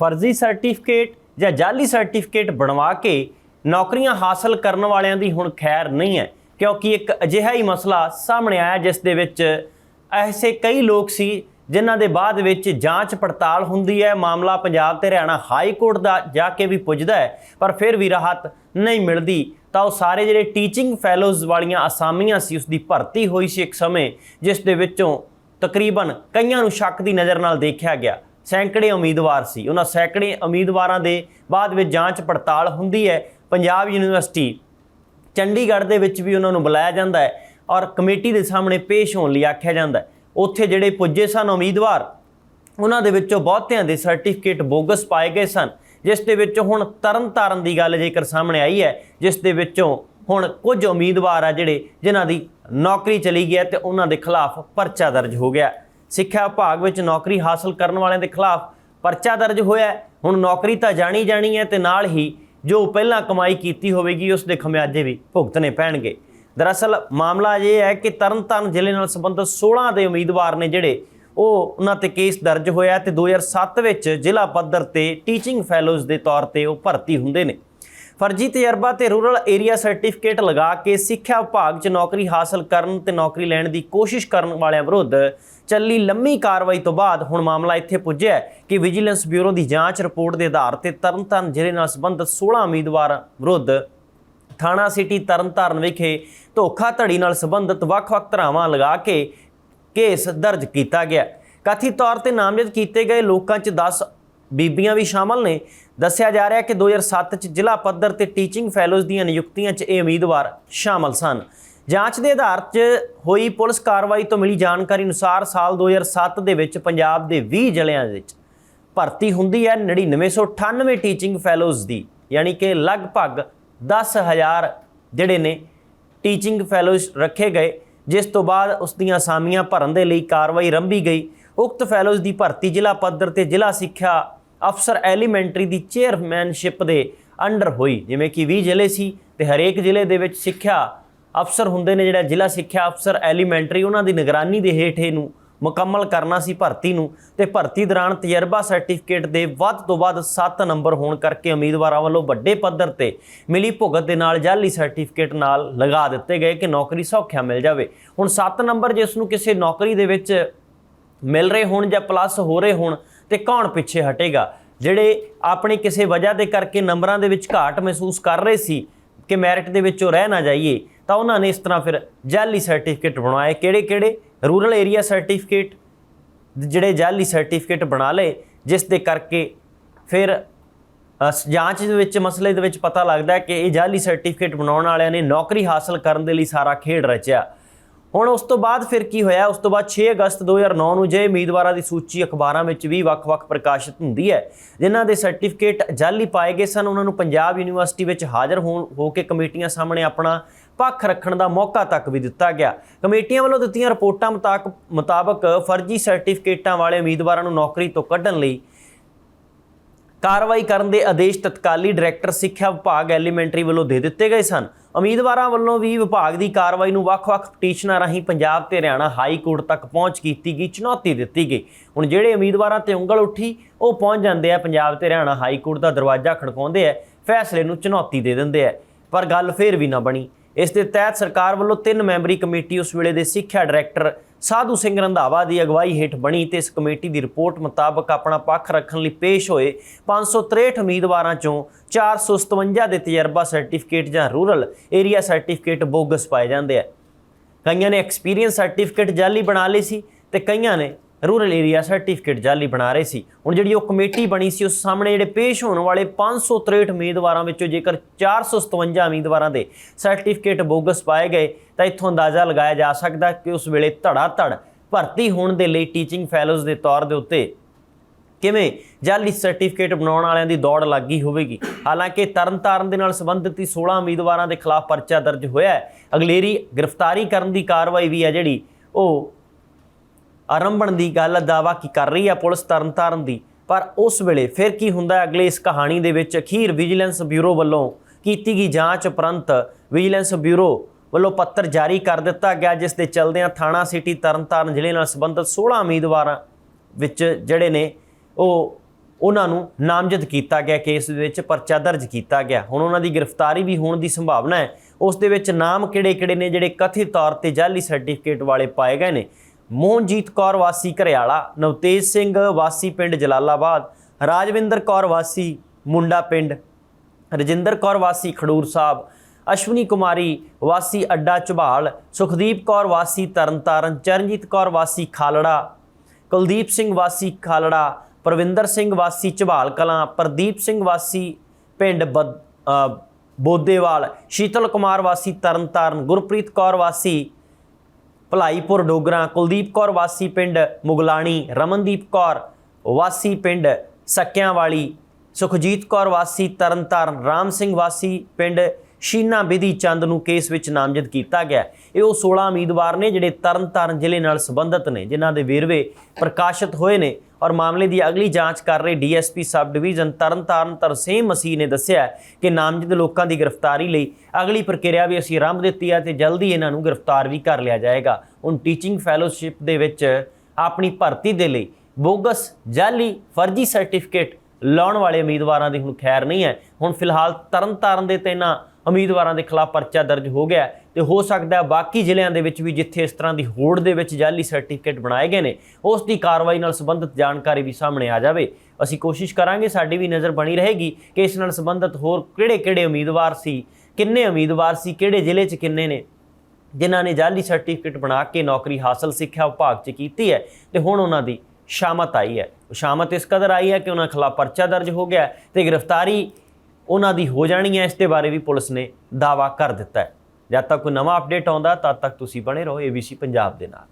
ਫਰਜ਼ੀ ਸਰਟੀਫਿਕੇਟ ਜਾਂ ਜਾਲੀ ਸਰਟੀਫਿਕੇਟ ਬਣਵਾ ਕੇ ਨੌਕਰੀਆਂ ਹਾਸਲ ਕਰਨ ਵਾਲਿਆਂ ਦੀ ਹੁਣ ਖੈਰ ਨਹੀਂ ਹੈ, ਕਿਉਂਕਿ ਇੱਕ ਅਜਿਹਾ ਹੀ ਮਸਲਾ ਸਾਹਮਣੇ ਆਇਆ ਜਿਸ ਦੇ ਵਿੱਚ ਐਸੇ ਕਈ ਲੋਕ ਸੀ ਜਿਨ੍ਹਾਂ ਦੇ ਬਾਅਦ ਵਿੱਚ ਜਾਂਚ ਪੜਤਾਲ ਹੁੰਦੀ ਹੈ, ਮਾਮਲਾ ਪੰਜਾਬ ਤੇ ਹਰਿਆਣਾ ਹਾਈ ਕੋਰਟ ਦਾ ਜਾ ਕੇ ਵੀ ਪੁੱਜਦਾ ਹੈ, ਪਰ ਫਿਰ ਵੀ ਰਾਹਤ ਨਹੀਂ ਮਿਲਦੀ। ਤਾਂ ਉਹ ਸਾਰੇ ਜਿਹੜੇ ਟੀਚਿੰਗ ਫੈਲੋਜ਼ ਵਾਲੀਆਂ ਅਸਾਮੀਆਂ ਸੀ ਉਸ ਦੀ ਭਰਤੀ ਹੋਈ ਸੀ ਇੱਕ ਸਮੇਂ, ਜਿਸ ਦੇ ਵਿੱਚੋਂ ਤਕਰੀਬਨ ਕਈਆਂ ਨੂੰ ਸ਼ੱਕ ਦੀ ਨਜ਼ਰ ਨਾਲ ਦੇਖਿਆ ਗਿਆ। ਸੈਂਕੜੇ ਉਮੀਦਵਾਰ ਸੀ। ਉਹਨਾਂ ਸੈਂਕੜੇ ਉਮੀਦਵਾਰਾਂ ਦੇ ਬਾਅਦ ਵਿੱਚ ਜਾਂਚ ਪੜਤਾਲ ਹੁੰਦੀ ਹੈ। ਪੰਜਾਬ ਯੂਨੀਵਰਸਿਟੀ ਚੰਡੀਗੜ੍ਹ ਦੇ ਵਿੱਚ ਵੀ ਉਹਨਾਂ ਨੂੰ ਬੁਲਾਇਆ ਜਾਂਦਾ ਹੈ ਔਰ ਕਮੇਟੀ ਦੇ ਸਾਹਮਣੇ ਪੇਸ਼ ਹੋਣ ਲਈ ਆਖਿਆ ਜਾਂਦਾ ਉੱਥੇ ਜਿਹੜੇ ਪੁੱਜੇ ਸਨ ਉਮੀਦਵਾਰ, ਉਹਨਾਂ ਦੇ ਵਿੱਚੋਂ ਬਹੁਤਿਆਂ ਦੇ ਸਰਟੀਫਿਕੇਟ ਬੋਗਸ ਪਾਏ ਗਏ ਸਨ, ਜਿਸ ਦੇ ਵਿੱਚੋਂ ਹੁਣ ਤਰਨਤਾਰਨ ਦੀ ਗੱਲ ਜੇਕਰ ਸਾਹਮਣੇ ਆਈ ਹੈ, ਜਿਸ ਦੇ ਵਿੱਚੋਂ ਹੁਣ ਕੁਝ ਉਮੀਦਵਾਰ ਆ ਜਿਹੜੇ ਜਿਨ੍ਹਾਂ ਦੀ ਨੌਕਰੀ ਚਲੀ ਗਈ ਹੈ ਤੇ ਉਹਨਾਂ ਦੇ ਖਿਲਾਫ ਪਰਚਾ ਦਰਜ ਹੋ ਗਿਆ। ਸਿੱਖਿਆ ਵਿਭਾਗ ਵਿੱਚ ਨੌਕਰੀ ਹਾਸਲ ਕਰਨ ਵਾਲਿਆਂ ਦੇ ਖਿਲਾਫ ਪਰਚਾ ਦਰਜ ਹੋਇਆ ਹੁਣ ਨੌਕਰੀ ਤਾਂ ਜਾਣੀ ਜਾਣੀ ਹੈ ਤੇ ਨਾਲ ਹੀ ਜੋ ਪਹਿਲਾਂ ਕਮਾਈ ਕੀਤੀ ਹੋਵੇਗੀ, ਉਸ ਦੇ ਖਮਿਆਜੇ ਵੀ ਭੁਗਤਣੇ ਪੈਣਗੇ। ਦਰਅਸਲ ਮਾਮਲਾ ਇਹ ਹੈ ਕਿ ਤਰਨਤਾਰਨ ਜ਼ਿਲ੍ਹੇ ਨਾਲ ਸੰਬੰਧਿਤ 16 ਦੇ ਉਮੀਦਵਾਰ ਨੇ ਜਿਹੜੇ, ਉਹ ਉਹਨਾਂ ਤੇ ਕੇਸ ਦਰਜ ਹੋਇਆ ਤੇ 2007 ਵਿੱਚ ਜ਼ਿਲ੍ਹਾ ਪੱਧਰ ਤੇ ਟੀਚਿੰਗ ਫੈਲੋਜ਼ ਦੇ ਤੌਰ ਤੇ ਉਹ ਭਰਤੀ ਹੁੰਦੇ ਨੇ। ਫਰਜ਼ੀ ਤਜਰਬਾ ਤੇ ਰੂਰਲ ਏਰੀਆ ਸਰਟੀਫਿਕੇਟ ਲਗਾ ਕੇ ਸਿੱਖਿਆ ਵਿਭਾਗ 'ਚ ਨੌਕਰੀ ਹਾਸਲ ਕਰਨ ਤੇ ਨੌਕਰੀ ਲੈਣ ਦੀ ਕੋਸ਼ਿਸ਼ ਕਰਨ ਵਾਲਿਆਂ ਵਿਰੁੱਧ ਚੱਲੀ ਲੰਮੀ ਕਾਰਵਾਈ ਤੋਂ ਬਾਅਦ ਹੁਣ ਮਾਮਲਾ ਇੱਥੇ ਪੁੱਜਿਆ ਕਿ ਵਿਜੀਲੈਂਸ ਬਿਊਰੋ ਦੀ ਜਾਂਚ ਰਿਪੋਰਟ ਦੇ ਆਧਾਰ ਤੇ ਤਰਨਤਾਰਨ ਜ਼ਿਲ੍ਹੇ ਨਾਲ ਸੰਬੰਧਿਤ 16 ਉਮੀਦਵਾਰਾਂ ਵਿਰੁੱਧ ਥਾਣਾ ਸਿਟੀ ਤਰਨਤਾਰਨ ਵਿਖੇ ਧੋਖਾਧੜੀ ਨਾਲ ਸੰਬੰਧਿਤ ਵੱਖ-ਵੱਖ ਧਰਾਵਾਂ ਲਗਾ ਕੇ ਕੇਸ ਦਰਜ ਕੀਤਾ ਗਿਆ ਕਥਿਤ ਤੌਰ ਤੇ ਨਾਮਜ਼ਦ ਕੀਤੇ ਗਏ ਲੋਕਾਂ 'ਚ 10 ਬੀਬੀਆਂ ਵੀ ਸ਼ਾਮਲ ਨੇ। ਦੱਸਿਆ ਜਾ ਰਿਹਾ ਕਿ 2007 'ਚ ਜ਼ਿਲ੍ਹਾ ਪੱਧਰ ਤੇ ਟੀਚਿੰਗ ਫੈਲੋਜ਼ ਦੀਆਂ ਨਿਯੁਕਤੀਆਂ 'ਚ ਇਹ ਉਮੀਦਵਾਰ ਸ਼ਾਮਲ ਸਨ। ਜਾਂਚ ਦੇ ਆਧਾਰ 'ਚ ਹੋਈ ਪੁਲਿਸ ਕਾਰਵਾਈ ਤੋਂ ਮਿਲੀ ਜਾਣਕਾਰੀ ਅਨੁਸਾਰ ਸਾਲ 2007 ਦੇ ਵਿੱਚ ਪੰਜਾਬ ਦੇ 20 ਜ਼ਿਲ੍ਹਿਆਂ ਵਿੱਚ ਭਰਤੀ ਹੁੰਦੀ ਹੈ 9998 ਟੀਚਿੰਗ ਫੈਲੋਜ਼ ਦੀ, ਯਾਨੀ ਕਿ ਲਗਭਗ 10000 ਜਿਹੜੇ ਨੇ ਟੀਚਿੰਗ ਫੈਲੋਜ਼ ਰੱਖੇ ਗਏ, ਜਿਸ ਤੋਂ ਬਾਅਦ ਉਸ ਦੀਆਂ ਅਸਾਮੀਆਂ ਭਰਨ ਦੇ ਲਈ ਕਾਰਵਾਈ ਰੰਭੀ ਗਈ। ਉਕਤ ਫੈਲੋਜ਼ ਦੀ ਭਰਤੀ ਜ਼ਿਲ੍ਹਾ ਪੱਧਰ ਤੇ ਜ਼ਿਲ੍ਹਾ ਸਿੱਖਿਆ ਅਫਸਰ ਐਲੀਮੈਂਟਰੀ ਦੀ ਚੇਅਰਮੈਨਸ਼ਿਪ ਦੇ ਅੰਡਰ ਹੋਈ, ਜਿਵੇਂ ਕਿ 20 ਜ਼ਿਲ੍ਹੇ ਸੀ ਤੇ ਹਰੇਕ ਜ਼ਿਲ੍ਹੇ ਦੇ ਵਿੱਚ ਸਿੱਖਿਆ ਅਫਸਰ ਹੁੰਦੇ ਨੇ, ਜਿਹੜਾ ਜ਼ਿਲ੍ਹਾ ਸਿੱਖਿਆ ਅਫਸਰ ਐਲੀਮੈਂਟਰੀ ਉਹਨਾਂ ਦੀ ਨਿਗਰਾਨੀ ਦੇ ਹੇਠ ਇਹਨੂੰ ਮੁਕੰਮਲ ਕਰਨਾ ਸੀ ਭਰਤੀ ਨੂੰ ਤੇ ਭਰਤੀ ਦੌਰਾਨ ਤਜਰਬਾ ਸਰਟੀਫਿਕੇਟ ਦੇ ਵੱਧ ਤੋਂ ਵੱਧ 7 ਨੰਬਰ ਹੋਣ ਕਰਕੇ ਉਮੀਦਵਾਰਾਂ ਵੱਲੋਂ ਵੱਡੇ ਪੱਧਰ ਤੇ ਮਿਲੀ ਭੁਗਤ ਦੇ ਨਾਲ ਜਾਲੀ ਸਰਟੀਫਿਕੇਟ ਨਾਲ ਲਗਾ ਦਿੱਤੇ ਗਏ ਕਿ ਨੌਕਰੀ ਸੌਖਿਆ ਮਿਲ ਜਾਵੇ। ਹੁਣ 7 ਨੰਬਰ ਜਿਸ ਨੂੰ ਕਿਸੇ ਨੌਕਰੀ ਦੇ ਵਿੱਚ ਮਿਲ ਰਹੇ ਹੋਣ ਜਾਂ ਪਲੱਸ ਹੋ ਰਹੇ ਹੋਣ ਤੇ ਕੌਣ ਪਿੱਛੇ ਹਟੇਗਾ? ਜਿਹੜੇ ਆਪਣੀ ਕਿਸੇ ਵਜ੍ਹਾ ਦੇ ਕਰਕੇ ਨੰਬਰਾਂ ਦੇ ਵਿੱਚ ਘਾਟ ਮਹਿਸੂਸ ਕਰ ਰਹੇ ਸੀ ਕਿ ਮੈਰਿਟ ਦੇ ਵਿੱਚੋਂ ਰਹਿ ਨਾ ਜਾਈਏ, ਤਾਂ ਉਹਨਾਂ ਨੇ ਇਸ ਤਰ੍ਹਾਂ ਫਿਰ ਜਾਲੀ ਸਰਟੀਫਿਕੇਟ ਬਣਾਏ। ਕਿਹੜੇ ਕਿਹੜੇ ਰੂਰਲ ਏਰੀਆ ਸਰਟੀਫਿਕੇਟ, ਜਿਹੜੇ ਜਾਲੀ ਸਰਟੀਫਿਕੇਟ ਬਣਾ ਲਏ, ਜਿਸ ਦੇ ਕਰਕੇ ਫਿਰ ਜਾਂਚ ਦੇ ਵਿੱਚ, ਮਸਲੇ ਦੇ ਵਿੱਚ ਪਤਾ ਲੱਗਦਾ ਕਿ ਇਹ ਜਾਲੀ ਸਰਟੀਫਿਕੇਟ ਬਣਾਉਣ ਵਾਲਿਆਂ ਨੇ ਨੌਕਰੀ ਹਾਸਲ ਕਰਨ ਦੇ ਲਈ ਸਾਰਾ ਖੇਡ ਰਚਿਆ। ਹੁਣ ਉਸ ਤੋਂ ਬਾਅਦ ਫਿਰ ਕੀ ਹੋਇਆ? ਉਸ ਤੋਂ ਬਾਅਦ 6 ਅਗਸਤ 2009 ਨੂੰ ਜੇ ਉਮੀਦਵਾਰਾਂ ਦੀ ਸੂਚੀ ਅਖਬਾਰਾਂ ਵਿੱਚ ਵੀ ਵੱਖ-ਵੱਖ ਪ੍ਰਕਾਸ਼ਿਤ ਹੁੰਦੀ ਹੈ, ਜਿਨ੍ਹਾਂ ਦੇ ਸਰਟੀਫਿਕੇਟ ਜਾਲੀ ਪਾਏ ਗਏ ਸਨ, ਉਹਨਾਂ ਨੂੰ ਪੰਜਾਬ ਯੂਨੀਵਰਸਿਟੀ ਵਿੱਚ ਹਾਜ਼ਰ ਹੋਣ, ਹੋ ਕੇ ਕਮੇਟੀਆਂ ਸਾਹਮਣੇ ਆਪਣਾ ਪੱਖ ਰੱਖਣ ਦਾ ਮੌਕਾ ਤੱਕ ਵੀ ਦਿੱਤਾ ਗਿਆ। ਕਮੇਟੀਆਂ ਵੱਲੋਂ ਦਿੱਤੀਆਂ ਰਿਪੋਰਟਾਂ ਮੁਤਾਬਕ ਮੁਤਾਬਕ ਫਰਜ਼ੀ ਸਰਟੀਫਿਕੇਟਾਂ ਵਾਲੇ ਉਮੀਦਵਾਰਾਂ ਨੂੰ ਨੌਕਰੀ ਤੋਂ ਕੱਢਣ ਲਈ ਕਾਰਵਾਈ ਕਰਨ ਦੇ ਆਦੇਸ਼ ਤਤਕਾਲੀ ਡਾਇਰੈਕਟਰ ਸਿੱਖਿਆ ਵਿਭਾਗ ਐਲੀਮੈਂਟਰੀ ਵੱਲੋਂ ਦੇ ਦਿੱਤੇ ਗਏ ਸਨ। ਉਮੀਦਵਾਰਾਂ ਵੱਲੋਂ ਵੀ ਵਿਭਾਗ ਦੀ ਕਾਰਵਾਈ ਨੂੰ ਵੱਖ-ਵੱਖ ਪਟੀਸ਼ਨਾਂ ਰਾਹੀਂ ਪੰਜਾਬ ਤੇ ਹਰਿਆਣਾ ਹਾਈ ਕੋਰਟ ਤੱਕ ਪਹੁੰਚ ਕੀਤੀ ਗਈ, ਚੁਣੌਤੀ ਦਿੱਤੀ ਗਈ। ਹੁਣ ਜਿਹੜੇ ਉਮੀਦਵਾਰਾਂ ਤੇ ਉਂਗਲ ਉੱਠੀ, ਉਹ ਪਹੁੰਚ ਜਾਂਦੇ ਆ ਪੰਜਾਬ ਤੇ ਹਰਿਆਣਾ ਹਾਈ ਕੋਰਟ ਦਾ ਦਰਵਾਜ਼ਾ ਖੜਕਾਉਂਦੇ ਆ, ਫੈਸਲੇ ਨੂੰ ਚੁਣੌਤੀ ਦੇ ਦਿੰਦੇ ਆ। ਪਰ ਗੱਲ ਫੇਰ ਵੀ ਨਾ ਬਣੀ। ਇਸ ਦੇ ਤਹਿਤ ਸਰਕਾਰ ਵੱਲੋਂ ਤਿੰਨ ਮੈਂਬਰੀ ਕਮੇਟੀ ਉਸ ਵੇਲੇ ਦੇ ਸਿੱਖਿਆ ਡਾਇਰੈਕਟਰ ਸਾਧੂ ਸਿੰਘ ਰੰਧਾਵਾ ਦੀ ਅਗਵਾਈ ਹੇਠ ਬਣੀ ਤੇ ਇਸ ਕਮੇਟੀ ਦੀ ਰਿਪੋਰਟ ਮੁਤਾਬਕ ਆਪਣਾ ਪੱਖ ਰੱਖਣ ਲਈ ਪੇਸ਼ ਹੋਏ 563 ਉਮੀਦਵਾਰਾਂ ਚੋਂ 457 ਦੇ ਤਜਰਬਾ ਸਰਟੀਫਿਕੇਟ ਜਾਂ ਰੂਰਲ ਏਰੀਆ ਸਰਟੀਫਿਕੇਟ ਬੋਗਸ ਪਾਏ ਜਾਂਦੇ ਆ। ਕਈਆਂ ਨੇ ਐਕਸਪੀਰੀਅੰਸ ਸਰਟੀਫਿਕੇਟ ਜਾਲੀ ਬਣਾ ਲਈ ਸੀ ਤੇ ਕਈਆਂ ਨੇ ਰੂਰਲ ਏਰੀਆ ਸਰਟੀਫਿਕੇਟ ਜਾਲੀ ਬਣਾ ਰਹੇ ਸੀ। ਹੁਣ ਜਿਹੜੀ ਉਹ ਕਮੇਟੀ ਬਣੀ ਸੀ, ਉਸ ਸਾਹਮਣੇ ਜਿਹੜੇ ਪੇਸ਼ ਹੋਣ ਵਾਲੇ 563 ਉਮੀਦਵਾਰਾਂ ਵਿੱਚੋਂ ਜੇਕਰ 457 ਉਮੀਦਵਾਰਾਂ ਦੇ ਸਰਟੀਫਿਕੇਟ ਬੋਗਸ ਪਾਏ ਗਏ, ਤਾਂ ਇੱਥੋਂ ਅੰਦਾਜ਼ਾ ਲਗਾਇਆ ਜਾ ਸਕਦਾ ਕਿ ਉਸ ਵੇਲੇ ਧੜਾ ਧੜ ਭਰਤੀ ਹੋਣ ਦੇ ਲਈ ਟੀਚਿੰਗ ਫੈਲੋਜ਼ ਦੇ ਤੌਰ ਦੇ ਉੱਤੇ ਕਿਵੇਂ ਜਾਲੀ ਸਰਟੀਫਿਕੇਟ ਬਣਾਉਣ ਵਾਲਿਆਂ ਦੀ ਦੌੜ ਲੱਗੀ ਹੋਵੇਗੀ। ਹਾਲਾਂਕਿ ਤਰਨਤਾਰਨ ਦੇ ਨਾਲ ਸੰਬੰਧਿਤ ਹੀ 16 ਉਮੀਦਵਾਰਾਂ ਦੇ ਖਿਲਾਫ ਪਰਚਾ ਦਰਜ ਹੋਇਆ ਹੈ। ਅਗਲੇਰੀ ਗ੍ਰਿਫਤਾਰੀ ਕਰਨ ਦੀ ਕਾਰਵਾਈ ਵੀ ਹੈ ਜਿਹੜੀ ਉਹ ਆਰੰਭਣ ਦੀ ਗੱਲ ਦਾਵਾ ਕੀ ਕਰ ਰਹੀ ਹੈ ਪੁਲਿਸ ਤਰਨਤਾਰਨ ਦੀ? ਪਰ ਉਸ ਵੇਲੇ ਫਿਰ ਕੀ ਹੁੰਦਾ ਅਗਲੇ ਇਸ ਕਹਾਣੀ ਦੇ ਵਿੱਚ ਅਖੀਰ ਵਿਜੀਲੈਂਸ ਬਿਊਰੋ ਵੱਲੋਂ ਕੀਤੀ ਗਈ ਜਾਂਚ ਉਪਰੰਤ ਵਿਜੀਲੈਂਸ ਬਿਊਰੋ ਵੱਲੋਂ ਪੱਤਰ ਜਾਰੀ ਕਰ ਦਿੱਤਾ ਗਿਆ, ਜਿਸ ਦੇ ਚਲਦਿਆਂ ਥਾਣਾ ਸਿਟੀ ਤਰਨਤਾਰਨ ਜ਼ਿਲ੍ਹੇ ਨਾਲ ਸੰਬੰਧਿਤ 16 ਉਮੀਦਵਾਰਾਂ ਵਿੱਚ ਜਿਹੜੇ ਨੇ, ਉਹ ਉਹਨਾਂ ਨੂੰ ਨਾਮਜ਼ਦ ਕੀਤਾ ਗਿਆ, ਕੇਸ ਦੇ ਵਿੱਚ ਪਰਚਾ ਦਰਜ ਕੀਤਾ ਗਿਆ। ਹੁਣ ਉਹਨਾਂ ਦੀ ਗ੍ਰਿਫਤਾਰੀ ਵੀ ਹੋਣ ਦੀ ਸੰਭਾਵਨਾ ਹੈ। ਉਸ ਦੇ ਵਿੱਚ ਨਾਮ ਕਿਹੜੇ-ਕਿਹੜੇ ਨੇ, ਜਿਹੜੇ ਕਥਿਤ ਤੌਰ ਤੇ ਜਾਅਲੀ ਸਰਟੀਫਿਕੇਟ ਵਾਲੇ ਪਾਏ ਗਏ ਨੇ ਮੋਹਨਜੀਤ ਕੌਰ ਵਾਸੀ ਘਰਿਆਲਾ, ਨਵਤੇਜ ਸਿੰਘ ਵਾਸੀ ਪਿੰਡ ਜਲਾਲਾਬਾਦ, ਰਾਜਵਿੰਦਰ ਕੌਰ ਵਾਸੀ ਮੁੰਡਾ ਪਿੰਡ, ਰਜਿੰਦਰ ਕੌਰ ਵਾਸੀ ਖਡੂਰ ਸਾਹਿਬ, ਅਸ਼ਵਨੀ ਕੁਮਾਰੀ ਵਾਸੀ ਅੱਡਾ ਝਬਾਲ, ਸੁਖਦੀਪ ਕੌਰ ਵਾਸੀ ਤਰਨਤਾਰਨ, ਚਰਨਜੀਤ ਕੌਰ ਵਾਸੀ ਖਾਲੜਾ, ਕੁਲਦੀਪ ਸਿੰਘ ਵਾਸੀ ਖਾਲੜਾ, ਪ੍ਰਵਿੰਦਰ ਸਿੰਘ ਵਾਸੀ ਝਬਾਲ ਕਲਾਂ, ਪ੍ਰਦੀਪ ਸਿੰਘ ਵਾਸੀ ਪਿੰਡ ਬੋਦੇਵਾਲ, ਸ਼ੀਤਲ ਕੁਮਾਰ ਵਾਸੀ ਤਰਨਤਾਰਨ, ਗੁਰਪ੍ਰੀਤ ਕੌਰ ਵਾਸੀ ਭਲਾਈਪੁਰ ਡੋਗਰਾ, ਕੁਲਦੀਪ ਕੌਰ ਵਾਸੀ ਪਿੰਡ, ਮੁਗਲਾਣੀ ਰਮਨਦੀਪ ਕੌਰ ਵਾਸੀ ਪਿੰਡ ਸੱਕਿਆਂ ਵਾਲੀ ਸੁਖਜੀਤ ਕੌਰ ਵਾਸੀ, ਤਰਨਤਾਰਨ, ਰਾਮ ਸਿੰਘ ਵਾਸੀ ਪਿੰਡ ਸ਼ੀਨਾ ਬਿਧੀ ਚੰਦ ਨੂੰ ਕੇਸ ਵਿੱਚ ਨਾਮਜ਼ਦ ਕੀਤਾ ਗਿਆ। ਇਹ ਉਹ 16 ਉਮੀਦਵਾਰ ਨੇ ਜਿਹੜੇ ਤਰਨਤਾਰਨ ਜ਼ਿਲ੍ਹੇ ਨਾਲ ਸੰਬੰਧਿਤ ਨੇ, ਜਿਨ੍ਹਾਂ ਦੇ ਵੇਰਵੇ ਪ੍ਰਕਾਸ਼ਿਤ ਹੋਏ ਨੇ ਔਰ ਮਾਮਲੇ ਦੀ ਅਗਲੀ ਜਾਂਚ ਕਰ ਰਹੇ DSP sub division Tarn Taran Tarsem Masih ਨੇ ਦੱਸਿਆ ਕਿ ਨਾਮਜ਼ਦ ਲੋਕਾਂ ਦੀ ਗ੍ਰਿਫਤਾਰੀ ਲਈ ਅਗਲੀ ਪ੍ਰਕਿਰਿਆ ਵੀ ਅਸੀਂ ਆਰੰਭ ਦਿੱਤੀ ਹੈ ਤੇ ਜਲਦੀ ਇਹਨਾਂ ਨੂੰ ਗ੍ਰਿਫਤਾਰ ਵੀ ਕਰ ਲਿਆ ਜਾਏਗਾ। ਹੁਣ ਟੀਚਿੰਗ ਫੈਲੋਸ਼ਿਪ ਦੇ ਵਿੱਚ ਆਪਣੀ ਭਰਤੀ ਦੇ ਲਈ ਬੋਗਸ ਜਾਲੀ ਫਰਜ਼ੀ ਸਰਟੀਫਿਕੇਟ ਲਾਉਣ ਵਾਲੇ ਉਮੀਦਵਾਰਾਂ ਦੀ ਹੁਣ ਖੈਰ ਨਹੀਂ ਹੈ। ਹੁਣ ਫਿਲਹਾਲ ਤਰਨਤਾਰਨ ਦੇ ਤੇ ਇਹਨਾਂ ਉਮੀਦਵਾਰਾਂ ਦੇ ਖਿਲਾਫ ਪਰਚਾ ਦਰਜ ਹੋ ਗਿਆ ਹੈ ਤੇ ਹੋ ਸਕਦਾ ਹੈ ਬਾਕੀ ਜ਼ਿਲ੍ਹਿਆਂ ਦੇ ਵਿੱਚ ਵੀ ਜਿੱਥੇ ਇਸ ਤਰ੍ਹਾਂ ਦੀ ਹੋੜ ਦੇ ਵਿੱਚ ਜਾਲੀ ਸਰਟੀਫਿਕੇਟ ਬਣਾਏ ਗਏ ਨੇ, ਉਸ ਦੀ ਕਾਰਵਾਈ ਨਾਲ ਸੰਬੰਧਿਤ ਜਾਣਕਾਰੀ ਵੀ ਸਾਹਮਣੇ ਆ ਜਾਵੇ। ਅਸੀਂ ਕੋਸ਼ਿਸ਼ ਕਰਾਂਗੇ, ਸਾਡੀ ਵੀ ਨਜ਼ਰ ਬਣੀ ਰਹੇਗੀ ਕਿ ਇਸ ਨਾਲ ਸੰਬੰਧਿਤ ਹੋਰ ਕਿਹੜੇ-ਕਿਹੜੇ ਉਮੀਦਵਾਰ ਸੀ, ਕਿੰਨੇ ਉਮੀਦਵਾਰ ਸੀ, ਕਿਹੜੇ ਜ਼ਿਲ੍ਹੇ 'ਚ ਕਿੰਨੇ ਨੇ, ਜਿਨ੍ਹਾਂ ਨੇ ਜਾਲੀ ਸਰਟੀਫਿਕੇਟ ਬਣਾ ਕੇ ਨੌਕਰੀ ਹਾਸਲ ਸਿੱਖਿਆ ਵਿਭਾਗ 'ਚ ਕੀਤੀ ਹੈ ਤੇ ਹੁਣ ਉਹਨਾਂ ਦੀ ਸ਼ਾਮਤ ਆਈ ਹੈ। ਸ਼ਾਮਤ ਇਸ ਕਦਰ ਆਈ ਹੈ ਕਿ ਉਹਨਾਂ ਖਿਲਾਫ ਪਰਚਾ ਦਰਜ ਹੋ ਗਿਆ ਹੈ ਤੇ ਗ੍ਰਿਫਤਾਰੀ ਉਹਨਾਂ ਦੀ ਹੋ ਜਾਣੀ ਹੈ ਇਸ ਦੇ ਬਾਰੇ ਵੀ ਪੁਲਿਸ ਨੇ ਦਾਵਾ ਕਰ ਦਿੱਤਾ ਹੈ। ਜਦ ਤੱਕ ਕੋਈ ਨਵਾਂ ਅਪਡੇਟ ਆਉਂਦਾ, ਤਦ ਤੱਕ ਤੁਸੀਂ ਬਣੇ ਰਹੋ ABC ਪੰਜਾਬ ਦੇ ਨਾਲ।